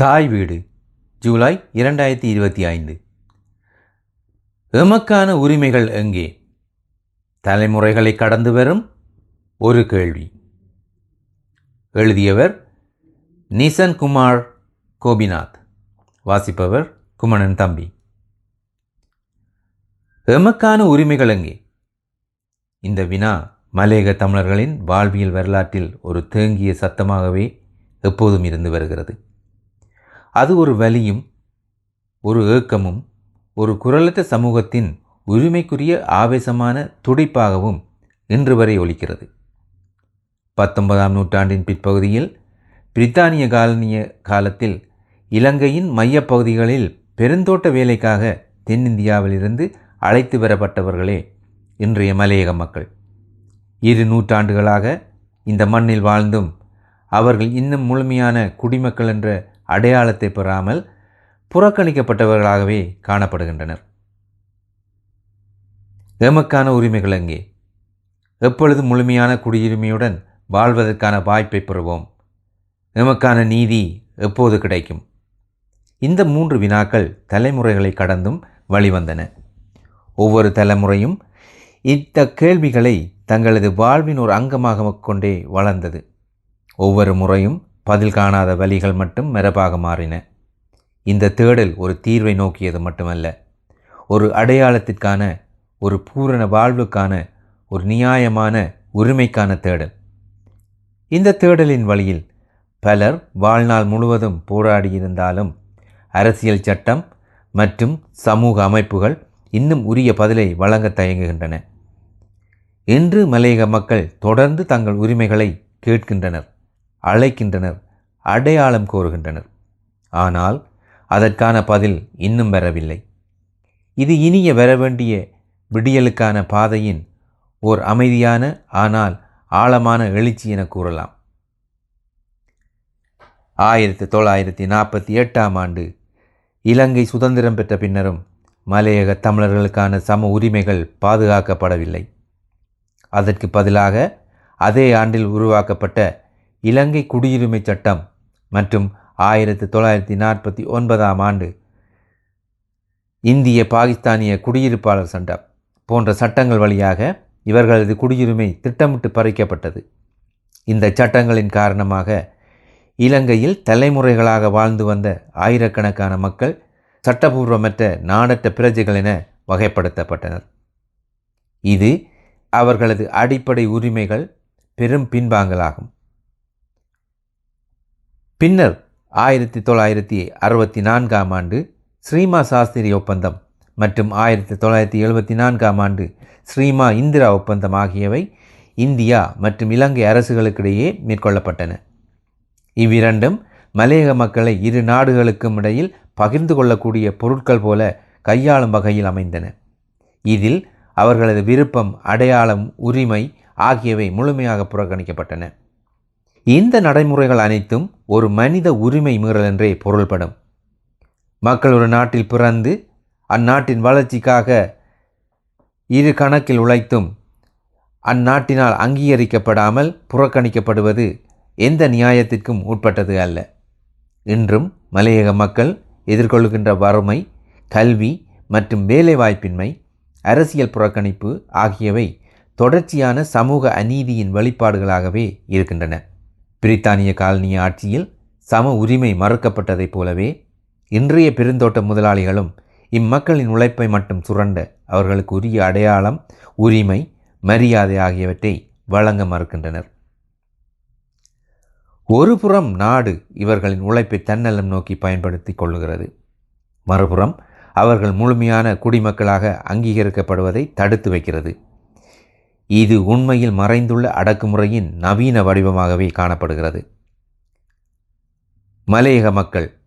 தாய் வீடு ஜூலை இரண்டாயிரத்தி இருபத்தி ஐந்து. எமக்கான உரிமைகள் எங்கே? தலைமுறைகளை கடந்து வரும் ஒரு கேள்வி. எழுதியவர் நிசன் குமார் கோபிநாத். வாசிப்பவர் குமணன் தம்பி. எமக்கான உரிமைகள் எங்கே? இந்த வினா மலையக தமிழர்களின் வாழ்வியல் வரலாற்றில் ஒரு தேங்கிய சத்தமாகவே எப்போதும் இருந்து வருகிறது. அது ஒரு வலியும் ஒரு ஏக்கமும் ஒரு குரலற்ற சமூகத்தின் உரிமைக்குரிய ஆவேசமான துடிப்பாகவும் இன்று வரை ஒலிக்கிறது. பத்தொன்பதாம் நூற்றாண்டின் பிற்பகுதியில் பிரித்தானிய காலனிய காலத்தில் இலங்கையின் மையப்பகுதிகளில் பெருந்தோட்ட வேலைக்காக தென்னிந்தியாவிலிருந்து அழைத்து வரப்பட்டவர்களே இன்றைய மலையக மக்கள். இரு நூற்றாண்டுகளாக இந்த மண்ணில் வாழ்ந்தும் அவர்கள் இன்னும் முழுமையான குடிமக்கள் என்ற அடையாளத்தை பெறாமல் புறக்கணிக்கப்பட்டவர்களாகவே காணப்படுகின்றனர். எமக்கான உரிமைகள் அங்கே எப்பொழுது முழுமையான குடியுரிமையுடன் வாழ்வதற்கான வாய்ப்பை பெறுவோம். எமக்கான நீதி எப்போது கிடைக்கும்? இந்த மூன்று வினாக்கள் தலைமுறைகளை கடந்தும் வழிவந்தன. ஒவ்வொரு தலைமுறையும் இந்த கேள்விகளை தங்களது வாழ்வின் ஒரு அங்கமாக கொண்டே வளர்ந்தது. ஒவ்வொரு முறையும் பதில் காணாத வழிகள் மட்டும் மெரபாக மாறின. இந்த தேடல் ஒரு தீர்வை நோக்கியது மட்டுமல்ல. ஒரு அடையாளத்திற்கான ஒரு பூரண வாழ்வுக்கான ஒரு நியாயமான உரிமைக்கான தேடல். இந்த தேடலின் வழியில் பலர் வாழ்நாள் முழுவதும் போராடியிருந்தாலும் அரசியல் சட்டம் மற்றும் சமூக அமைப்புகள் இன்னும் உரிய பதிலை வழங்க தயங்குகின்றன. இன்று மலையக மக்கள் தொடர்ந்து தங்கள் உரிமைகளை கேட்கின்றனர். அழைக்கின்றனர் அடையாளம் கோருகின்றனர். ஆனால் அதற்கான பதில் இன்னும் வரவில்லை. இது இனிய வர வேண்டிய விடியலுக்கான பாதையின் ஓர் அமைதியான ஆனால் ஆழமான எழுச்சி என கூறலாம். ஆயிரத்தி தொள்ளாயிரத்தி நாற்பத்தி எட்டாம் ஆண்டு இலங்கை சுதந்திரம் பெற்ற பின்னரும் மலையக தமிழர்களுக்கான சம உரிமைகள் பாதுகாக்கப்படவில்லை. அதற்கு பதிலாக அதே ஆண்டில் உருவாக்கப்பட்ட இலங்கை குடியுரிமை சட்டம் மற்றும் ஆயிரத்தி தொள்ளாயிரத்தி நாற்பத்தி ஒன்பதாம் ஆண்டு இந்திய பாகிஸ்தானிய குடியிருப்பாளர் சட்டம் போன்ற சட்டங்கள் வழியாக இவர்களது குடியுரிமை திட்டமிட்டு பறிக்கப்பட்டது. இந்த சட்டங்களின் காரணமாக இலங்கையில் தலைமுறைகளாக வாழ்ந்து வந்த ஆயிரக்கணக்கான மக்கள் சட்டபூர்வமற்ற நாடற்ற பிரஜைகள் என வகைப்படுத்தப்பட்டனர். இது அவர்களது அடிப்படை உரிமைகள் பெரும் பின்பாங்கலாகும். பின்னர் ஆயிரத்தி தொள்ளாயிரத்தி அறுபத்தி நான்காம் ஆண்டு ஸ்ரீமா சாஸ்திரி ஒப்பந்தம் மற்றும் ஆயிரத்தி தொள்ளாயிரத்தி எழுபத்தி நான்காம் ஆண்டு ஸ்ரீமா இந்திரா ஒப்பந்தம் ஆகியவை இந்தியா மற்றும் இலங்கை அரசுகளுக்கிடையே மேற்கொள்ளப்பட்டன. இவ்விரண்டும் மலையக மக்களை இரு நாடுகளுக்கும் இடையில் பகிர்ந்து கொள்ளக்கூடிய பொருட்கள் போல கையாளும் வகையில் அமைந்தன. இதில் அவர்களது விருப்பம் அடையாளம் உரிமை ஆகியவை முழுமையாக புறக்கணிக்கப்பட்டன. இந்த நடைமுறைகள் அனைத்தும் ஒரு மனித உரிமை மீறல் என்றே பொருள்படும். மக்கள் ஒரு நாட்டில் பிறந்து அந்நாட்டின் வளர்ச்சிக்காக இரு கணக்கில் உழைத்தும் அந்நாட்டினால் அங்கீகரிக்கப்படாமல் புறக்கணிக்கப்படுவது எந்த நியாயத்திற்கும் உட்பட்டது அல்ல. இன்றும் மலையக மக்கள் எதிர்கொள்கின்ற வறுமை கல்வி மற்றும் வேலைவாய்ப்பின்மை அரசியல் புறக்கணிப்பு ஆகியவை தொடர்ச்சியான சமூக அநீதியின் வெளிப்பாடுகளாகவே இருக்கின்றன. பிரித்தானிய காலனிய ஆட்சியில் சம உரிமை மறுக்கப்பட்டதைப் போலவே இன்றைய பெருந்தோட்ட முதலாளிகளும் இம்மக்களின் உழைப்பை மட்டும் சுரண்ட அவர்களுக்கு உரிய அடையாளம் உரிமை மரியாதை ஆகியவற்றை வழங்க மறுக்கின்றனர். ஒருபுறம் நாடு இவர்களின் உழைப்பை தன்னலம் நோக்கி பயன்படுத்தி கொள்ளுகிறது. மறுபுறம் அவர்கள் முழுமையான குடிமக்களாக அங்கீகரிக்கப்படுவதை தடுத்து வைக்கிறது. இது உண்மையில் மறைந்துள்ள அடக்குமுறையின் நவீன வடிவமாகவே காணப்படுகிறது. மலையக மக்கள்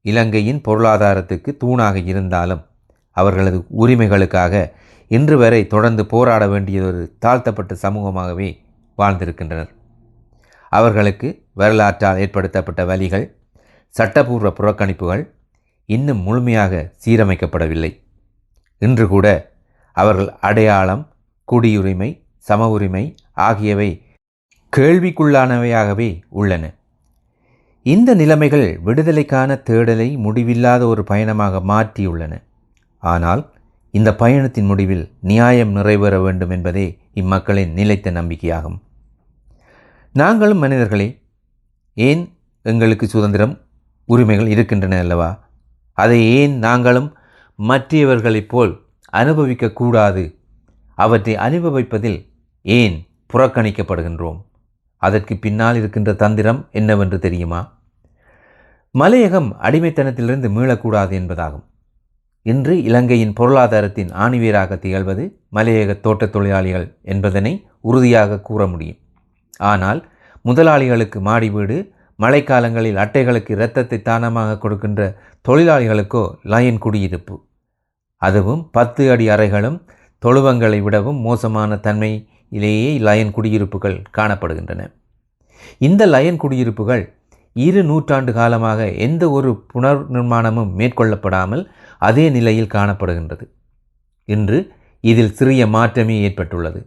இலங்கையின் பொருளாதாரத்துக்கு தூணாக இருந்தாலும் அவர்களது உரிமைகளுக்காக இன்று வரை தொடர்ந்து போராட வேண்டிய ஒரு தாழ்த்தப்பட்ட சமூகமாகவே வாழ்ந்திருக்கின்றனர். அவர்களுக்கு வரலாற்றால் ஏற்படுத்தப்பட்ட வழிகள் சட்டபூர்வ புறக்கணிப்புகள் இன்னும் முழுமையாக சீரமைக்கப்படவில்லை. இன்று கூட அவர்கள் அடையாளம் குடியுரிமை சம உரிமை ஆகியவை கேள்விக்குள்ளானவையாகவே உள்ளன. இந்த நிலைமைகள் விடுதலைக்கான தேடலை முடிவில்லாத ஒரு பயணமாக மாற்றியுள்ளன. ஆனால் இந்த பயணத்தின் முடிவில் நியாயம் நிறைவேற வேண்டும் என்பதே இம்மக்களின் நிலைத்த நம்பிக்கையாகும். நாங்களும் மனிதர்களே ஏன் எங்களுக்கு சுதந்திரம் உரிமைகள் இருக்கின்றன அல்லவா? அதை ஏன் நாங்களும் மற்றவர்களைப் போல் அனுபவிக்கக்கூடாது அவற்றை அனுபவிப்பதில் ஏன் புறக்கணிக்கப்படுகின்றோம்? அதற்கு பின்னால் இருக்கின்ற தந்திரம் என்னவென்று தெரியுமா? மலையகம் அடிமைத்தனத்திலிருந்து மீளக்கூடாது என்பதாகும். இன்று இலங்கையின் பொருளாதாரத்தின் ஆணிவேராக திகழ்வது மலையக தோட்டத் தொழிலாளிகள் என்பதனை உறுதியாக கூற முடியும். ஆனால் முதலாளிகளுக்கு மாடி வீடு மழைக்காலங்களில் அட்டைகளுக்கு இரத்தத்தை தானமாக கொடுக்கின்ற தொழிலாளிகளுக்கோ லயன் குடியிருப்பு. அதுவும் பத்து அடி அறைகளும் தொழுவங்களை விடவும் மோசமான தன்மையிலேயே லயன் குடியிருப்புகள் காணப்படுகின்றன. இந்த லயன் குடியிருப்புகள் இரு நூற்றாண்டு காலமாக எந்த ஒரு புனர் நிர்மாணமும் மேற்கொள்ளப்படாமல் அதே நிலையில் காணப்படுகின்றது. இன்று இதில் சிறிய மாற்றமே ஏற்பட்டுள்ளது.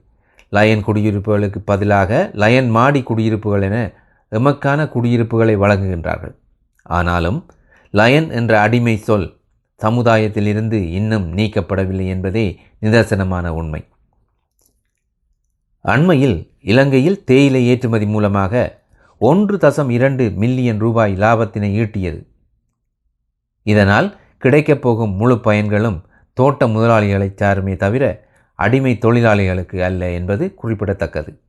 லயன் குடியிருப்புகளுக்கு பதிலாக லயன் மாடி குடியிருப்புகள் என எமக்கான குடியிருப்புகளை வழங்குகின்றார்கள். ஆனாலும் லயன் என்ற அடிமை சொல் சமுதாயத்திலிருந்து இன்னும் நீக்கப்படவில்லை என்பதே நிதர்சனமான உண்மை. அண்மையில் இலங்கையில் தேயிலை ஏற்றுமதி மூலமாக ஒன்று தசம் இரண்டு மில்லியன் ரூபாய் லாபத்தினை ஈட்டியது. இதனால் கிடைக்கப் போகும் முழு பயன்களும் தோட்ட முதலாளிகளை சாருமே தவிர அடிமை தொழிலாளிகளுக்கு அல்ல என்பது குறிப்பிடத்தக்கது.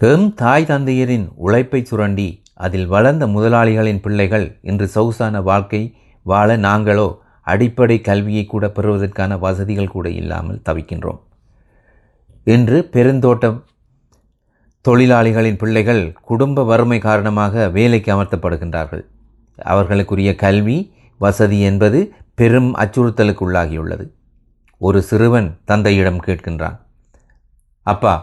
எம் தாய் தந்தையரின் உழைப்பை சுரண்டி அதில் வளர்ந்த முதலாளிகளின் பிள்ளைகள் இன்று சொகுசான வாழ்க்கை வாழ நாங்களோ அடிப்படை கல்வியை கூட பெறுவதற்கான வசதிகள் கூட இல்லாமல் தவிக்கின்றோம். இன்று பெருந்தோட்டம் தொழிலாளிகளின் பிள்ளைகள் குடும்ப வறுமை காரணமாக வேலைக்கு அமர்த்தப்படுகின்றார்கள். அவர்களுக்குரிய கல்வி வசதி என்பது பெரும் அச்சுறுத்தலுக்கு உள்ளாகியுள்ளது ஒரு சிறுவன் தந்தையிடம் கேட்கின்றான் அப்பா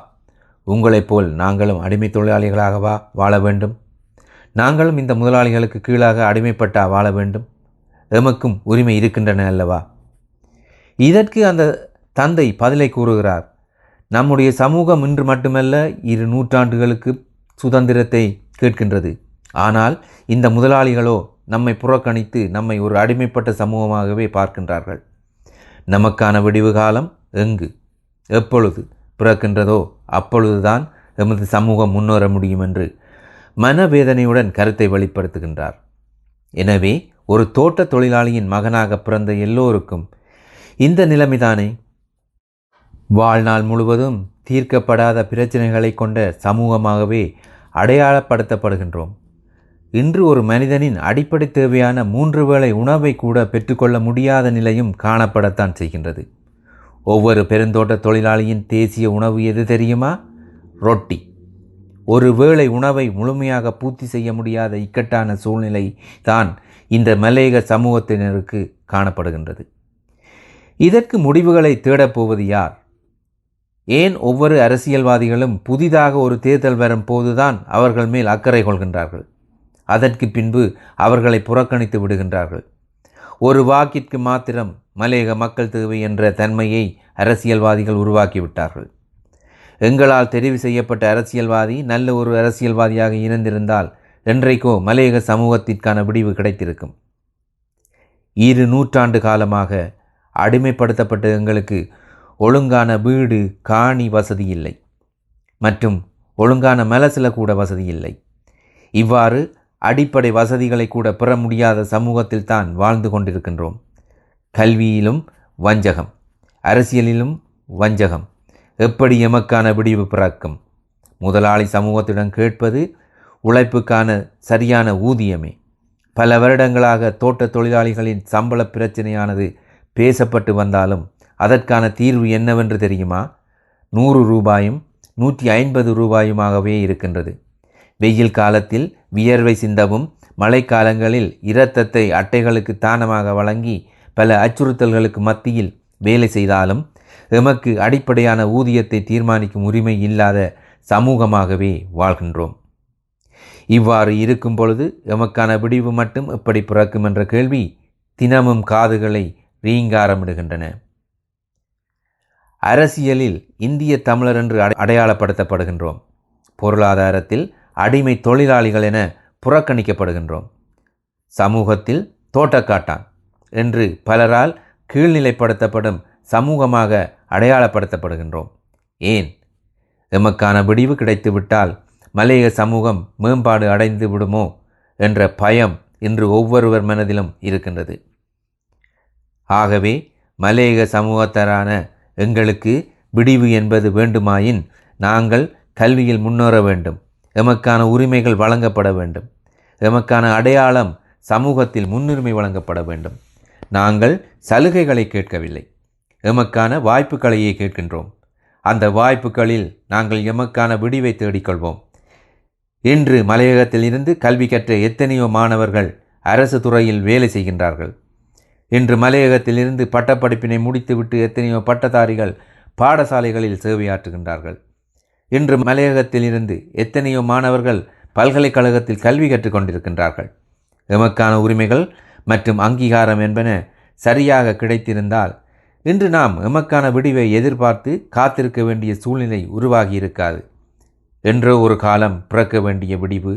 உங்களைப் போல் நாங்களும் அடிமை தொழிலாளிகளாகவா வாழ வேண்டும்? நாங்களும் இந்த முதலாளிகளுக்கு கீழாக அடிமைப்பட்டா வாழ வேண்டும்? எமக்கும் உரிமை இருக்கின்றன அல்லவா? இதற்கு அந்த தந்தை பதிலை கூறுகிறார். நம்முடைய சமூகம் இன்று மட்டுமல்ல இரு நூற்றாண்டுகளுக்கு சுதந்திரத்தை கேட்கின்றது. ஆனால் இந்த முதலாளிகளோ நம்மை புறக்கணித்து நம்மை ஒரு அடிமைப்பட்ட சமூகமாகவே பார்க்கின்றார்கள். நமக்கான விடிவு காலம் எங்கு? எப்பொழுது பிறக்கின்றதோ அப்பொழுதுதான் எமது சமூகம் முன்னேற முடியும் என்று மனவேதனையுடன் கருத்தை வெளிப்படுத்துகின்றார். எனவே ஒரு தோட்ட தொழிலாளியின் மகனாக பிறந்த எல்லோருக்கும் இந்த நிலைமைதானே? வாழ்நாள் முழுவதும் தீர்க்கப்படாத பிரச்சனைகளை கொண்ட சமூகமாகவே அடையாளப்படுத்தப்படுகின்றோம். இன்று ஒரு மனிதனின் அடிப்படை தேவையான மூன்று வேளை உணவை கூட பெற்றுக்கொள்ள முடியாத நிலையும் காணப்படத்தான் செய்கின்றது. ஒவ்வொரு பெருந்தோட்ட தொழிலாளியின் தேசிய உணவு எது தெரியுமா? ரொட்டி. ஒருவேளை உணவை முழுமையாக பூர்த்தி செய்ய முடியாத இக்கட்டான சூழ்நிலை தான் இந்த மலையக சமூகத்தினருக்கு காணப்படுகின்றது. இதற்கு முடிவுகளை தேடப்போவது யார்? ஏன் ஒவ்வொரு அரசியல்வாதிகளும் புதிதாக ஒரு தேர்தல் வரும் போதுதான் அவர்கள் மேல் அக்கறை கொள்கின்றார்கள்? அதற்கு பின்பு அவர்களை புறக்கணித்து விடுகின்றார்கள். ஒரு வாக்கிற்கு மாத்திரம் மலையக மக்கள் தேவை என்ற தன்மையை அரசியல்வாதிகள் உருவாக்கிவிட்டார்கள். எங்களால் தெரிவு செய்யப்பட்ட அரசியல்வாதி நல்ல ஒரு அரசியல்வாதியாக இருந்திருந்தால் என்றைக்கோ மலையக சமூகத்திற்கான விடிவு கிடைத்திருக்கும். இரு நூற்றாண்டு காலமாக அடிமைப்படுத்தப்பட்ட எங்களுக்கு ஒழுங்கான வீடு காணி வசதி இல்லை. மற்றும் ஒழுங்கான மலசில கூட வசதி இல்லை. இவ்வாறு அடிப்படை வசதிகளை கூட பெற முடியாத சமூகத்தில் தான் வாழ்ந்து கொண்டிருக்கின்றோம். கல்வியிலும் வஞ்சகம் அரசியலிலும் வஞ்சகம். எப்படி எமக்கான விடிவு பிறக்கும்? முதலாளி சமூகத்திடம் கேட்பது உழைப்புக்கான சரியான ஊதியமே. பல வருடங்களாக தோட்ட தொழிலாளிகளின் சம்பள பிரச்சனையானது பேசப்பட்டு வந்தாலும் அதற்கான தீர்வு என்னவென்று தெரியுமா? நூறு ரூபாயும் நூற்றி ஐம்பது ரூபாயுமாகவே இருக்கின்றது. வெயில் காலத்தில் வியர்வை சிந்தவும் மழைக்காலங்களில் இரத்தத்தை அட்டைகளுக்கு தானமாக வழங்கி பல அச்சுறுத்தல்களுக்கு மத்தியில் வேலை செய்தாலும் எமக்கு அடிப்படையான ஊதியத்தை தீர்மானிக்கும் உரிமை இல்லாத சமூகமாகவே வாழ்கின்றோம். இவ்வாறு இருக்கும் பொழுது எமக்கான விடிவு மட்டும் எப்படி பிறக்கும் என்ற கேள்வி தினமும் காதுகளை ரீங்காரமிடுகின்றன. அரசியலில் இந்திய தமிழர் என்று அடையாளப்படுத்தப்படுகின்றோம். பொருளாதாரத்தில் அடிமை தொழிலாளிகள் என புறக்கணிக்கப்படுகின்றோம். சமூகத்தில் தோட்டக்காட்டான் என்று பலரால் கீழ்நிலைப்படுத்தப்படும் சமூகமாக அடையாளப்படுத்தப்படுகின்றோம். ஏன்? எமக்கான விடிவு கிடைத்துவிட்டால் மலையக சமூகம் மேம்பாடு அடைந்து விடுமோ என்ற பயம் இன்று ஒவ்வொருவர் மனதிலும் இருக்கின்றது. ஆகவே மலையக சமூகத்தரான எங்களுக்கு விடிவு என்பது வேண்டுமாயின் நாங்கள் கல்வியில் முன்னேற வேண்டும். எமக்கான உரிமைகள் வழங்கப்பட வேண்டும். எமக்கான அடையாளம் சமூகத்தில் முன்னுரிமை வழங்கப்பட வேண்டும். நாங்கள் சலுகைகளை கேட்கவில்லை. எமக்கான வாய்ப்புகளையே கேட்கின்றோம். அந்த வாய்ப்புகளில் நாங்கள் எமக்கான விடிவை தேடிக்கொள்வோம். இன்று மலையகத்தில் இருந்து கல்வி கற்ற எத்தனையோ மாணவர்கள் அரசு துறையில் வேலை செய்கின்றார்கள். இன்று மலையகத்திலிருந்து பட்டப்படிப்பினை முடித்துவிட்டு எத்தனையோ பட்டதாரிகள் பாடசாலைகளில் சேவையாற்றுகின்றார்கள். இன்று மலையகத்திலிருந்து எத்தனையோ மாணவர்கள் பல்கலைக்கழகத்தில் கல்வி கற்றுக்கொண்டிருக்கின்றார்கள் எமக்கான உரிமைகள் மற்றும் அங்கீகாரம் என்பன சரியாக கிடைத்திருந்தால் இன்று நாம் எமக்கான விடிவை எதிர்பார்த்து காத்திருக்க வேண்டிய சூழ்நிலை உருவாகி இருக்காது என்றோ ஒரு காலம் பிறக்க வேண்டிய விடிவு.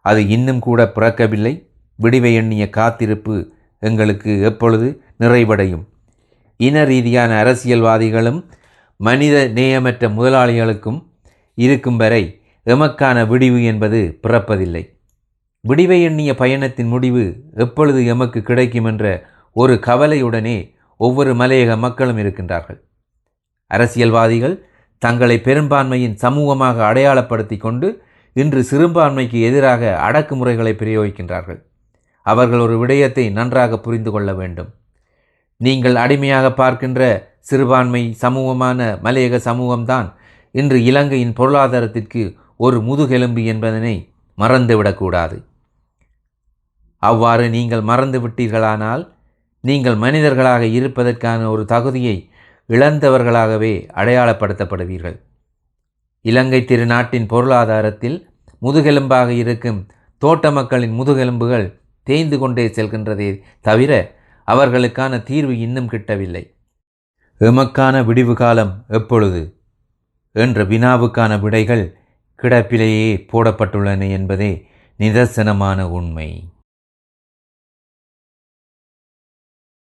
அது இன்னும் கூட பிறக்கவில்லை. விடிவை எண்ணிய காத்திருப்பு எங்களுக்கு எப்பொழுது நிறைவடையும். இன ரீதியான அரசியல்வாதிகளும் மனித நேயமற்ற முதலாளிகளுக்கும் இருக்கும் வரை எமக்கான விடிவு என்பது பிறப்பதில்லை. விடிவை எண்ணிய பயணத்தின் முடிவு எப்பொழுது எமக்கு கிடைக்கும் என்ற ஒரு கவலையுடனே ஒவ்வொரு மலையக மக்களும் இருக்கின்றார்கள். அரசியல்வாதிகள் தங்களை பெரும்பான்மையின் சமூகமாக அடையாளப்படுத்தி கொண்டு இன்று சிறுபான்மைக்கு எதிராக அடக்குமுறைகளை பிரயோகிக்கின்றார்கள். அவர்கள் ஒரு விடயத்தை நன்றாக புரிந்து கொள்ள வேண்டும். நீங்கள் அடிமையாக பார்க்கின்ற சிறுபான்மை சமூகமான மலையக சமூகம்தான் இன்று இலங்கையின் பொருளாதாரத்திற்கு ஒரு முதுகெலும்பு என்பதனை மறந்துவிடக்கூடாது. அவ்வாறு நீங்கள் மறந்து விட்டீர்களானால் நீங்கள் மனிதர்களாக இருப்பதற்கான ஒரு தகுதியை இழந்தவர்களாகவே அடையாளப்படுத்தப்படுவீர்கள். இலங்கை திருநாட்டின் பொருளாதாரத்தில் முதுகெலும்பாக இருக்கும் தோட்ட மக்களின் முதுகெலும்புகள் தேய்ந்து கொண்டே செல்கின்றதே தவிர அவர்களுக்கான தீர்வு இன்னும் கிட்டவில்லை. எமக்கான விடிவு காலம் எப்பொழுது? என்ற வினாவுக்கான விடைகள் கிடப்பிலேயே போடப்பட்டுள்ளன என்பதே நிதர்சனமான உண்மை.